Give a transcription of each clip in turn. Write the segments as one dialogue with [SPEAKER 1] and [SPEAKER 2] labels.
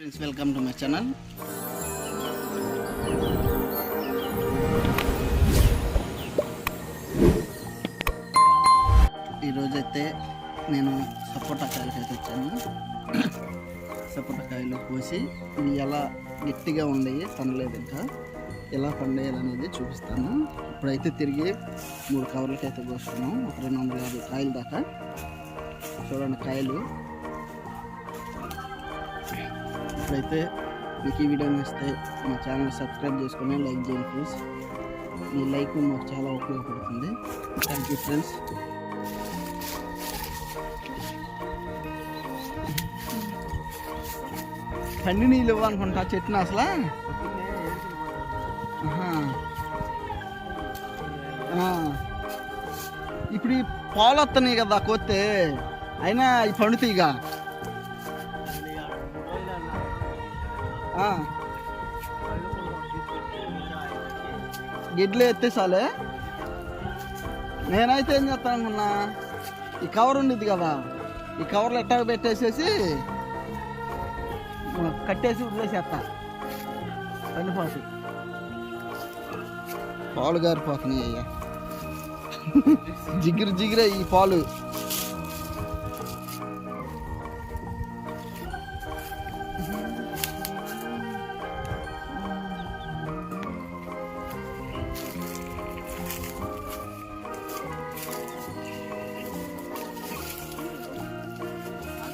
[SPEAKER 1] Friends welcome to my channel. ఈరోజైతే నేను సపోటా కాయలు అయితే వచ్చాను సపోటా కాయలు కోసి ఇవి ఎలా గట్టిగా ఉండేవి పండలేదు ఇంకా. ఎలా పండేయాలనేది చూపిస్తాను. ఇప్పుడైతే తిరిగి మూడు కవర్లకి అయితే కోసుకున్నాం ఒక రెండు వందల యాభై కాయలు దాకా. చూడండి కాయలు. నచ్చినట్లయితే మీకు ఈ వీడియో నచ్చితే మా ఛానల్ సబ్స్క్రైబ్ చేసుకుని లైక్ చేయండి ఫ్రెండ్స్. మీ లైక్ మాకు చాలా ఉపయోగపడుతుంది. థ్యాంక్ యూ ఫ్రెండ్స్ తండ్రి నీళ్ళు ఇవ్వనుకుంటా చెట్టును అసలు? ఇప్పుడు ఈ పాలు వస్తున్నాయి కదా కొత్తే అయినా ఈ పండుతాయిగా గిడ్లు ఎత్తేసాలే. నేనైతే ఏం చేస్తాను అనుకున్నా ఈ కవర్ ఉండిద్ది కదా ఈ కవర్లో ఎట్టా పెట్టేసేసి కట్టేసి వదిలేసేస్తా. పండిపోతాయి పాలు గారిపోతున్నాయి అయ్యా. జిగిరి జిగిరే ఈ పాలు.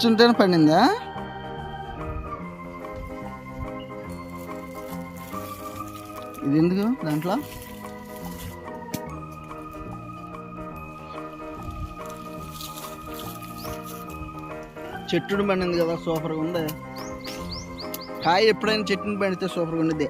[SPEAKER 1] చుంటేనే పండిందా? ఇది ఎందుకు దాంట్లో? చెట్టుడు పండింది కదా సూపర్గా ఉంది. కాయ ఎప్పుడైనా చెట్టుని పండితే సూపర్గా ఉండేది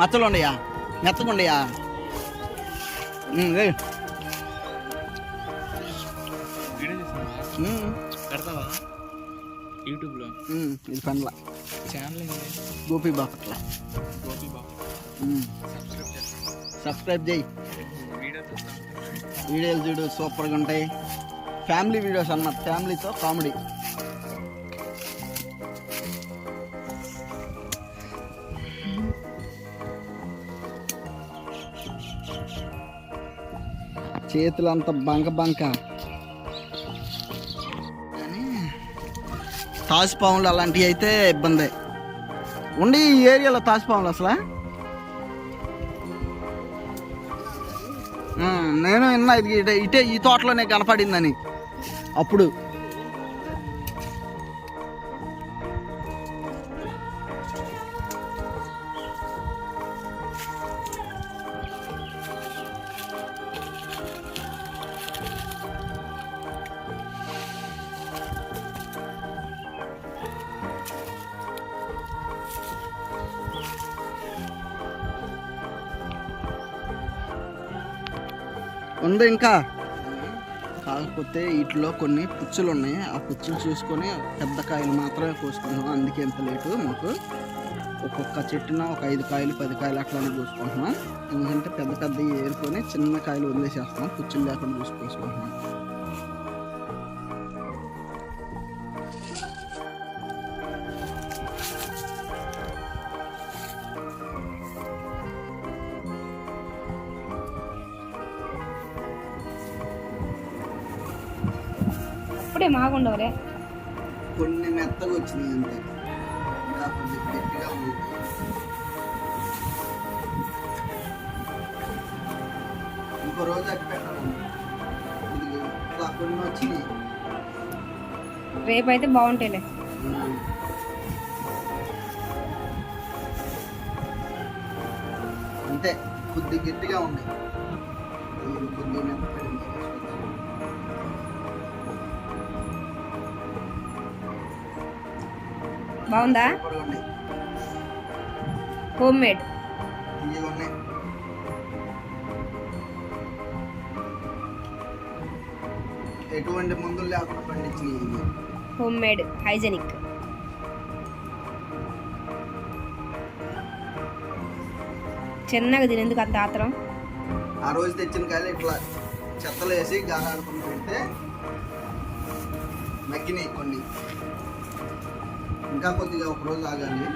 [SPEAKER 1] మచ్చలు ఉండయా
[SPEAKER 2] పెడతావా? యూట్యూబ్లో.
[SPEAKER 1] ఉమ్, ఇది పండ్ల
[SPEAKER 2] ఛానల్ ఏంటి
[SPEAKER 1] గోపి బాపట్ల.
[SPEAKER 2] సబ్స్క్రైబ్
[SPEAKER 1] చేయి. వీడియోలు చూడు సూపర్గా ఉంటాయి. ఫ్యామిలీ వీడియోస్ అన్నమాట ఫ్యామిలీతో కామెడీ. చేతులంతా బంక బంక. కానీ తాసుపాములు అలాంటివి అయితే ఇబ్బంది. ఉండి ఈ ఏరియాలో తాసుపాములు అసలు? నేను విన్నా ఇది ఇటే ఈ తోటలోనే కనపడిందని. అప్పుడు ఉంది ఇంకా. కాకపోతే వీటిలో కొన్ని పుచ్చులు ఉన్నాయి ఆ పుచ్చులు చూసుకొని పెద్ద కాయలు మాత్రమే కోసుకుంటున్నాం. అందుకే ఎంత లేటు మాకు. ఒక్కొక్క చెట్టున ఒక ఐదు కాయలు పది కాయలు అట్లానే కోసుకుంటున్నాం. ఎందుకంటే పెద్ద పెద్ద ఏరుకొని చిన్న కాయలు వదిలేసేస్తున్నాం. పుచ్చులు లేకుండా చూసి
[SPEAKER 3] అప్పుడే మాగుండవరే
[SPEAKER 1] కొన్ని మెత్తగా వచ్చినాయి అంతే గట్టిగా ఉంది. ఇంకో రోజు పెట్టాలి ఇట్లా కొన్ని వచ్చినాయి.
[SPEAKER 3] రేపైతే బాగుంటాయిలే
[SPEAKER 1] అంతే కొద్ది గట్టిగా ఉంది. కొద్ది మెత్తపడింది.
[SPEAKER 3] బాగుందా? హోమ్ మేడ్
[SPEAKER 1] ఎటువంటి మందులు లేకుండా
[SPEAKER 3] హోమ్ మేడ్ హైజెనిక్. చిన్నగా తినేందుకు అంత ఆత్రం?
[SPEAKER 1] ఆ రోజు తెచ్చిన కాయలు ఇట్లా చెత్తలు వేసి గారాడుకుని పెడితే మగ్గినాయి కొన్ని. ఇంకా కొద్దిగా ఒక రోజు ఆగాలి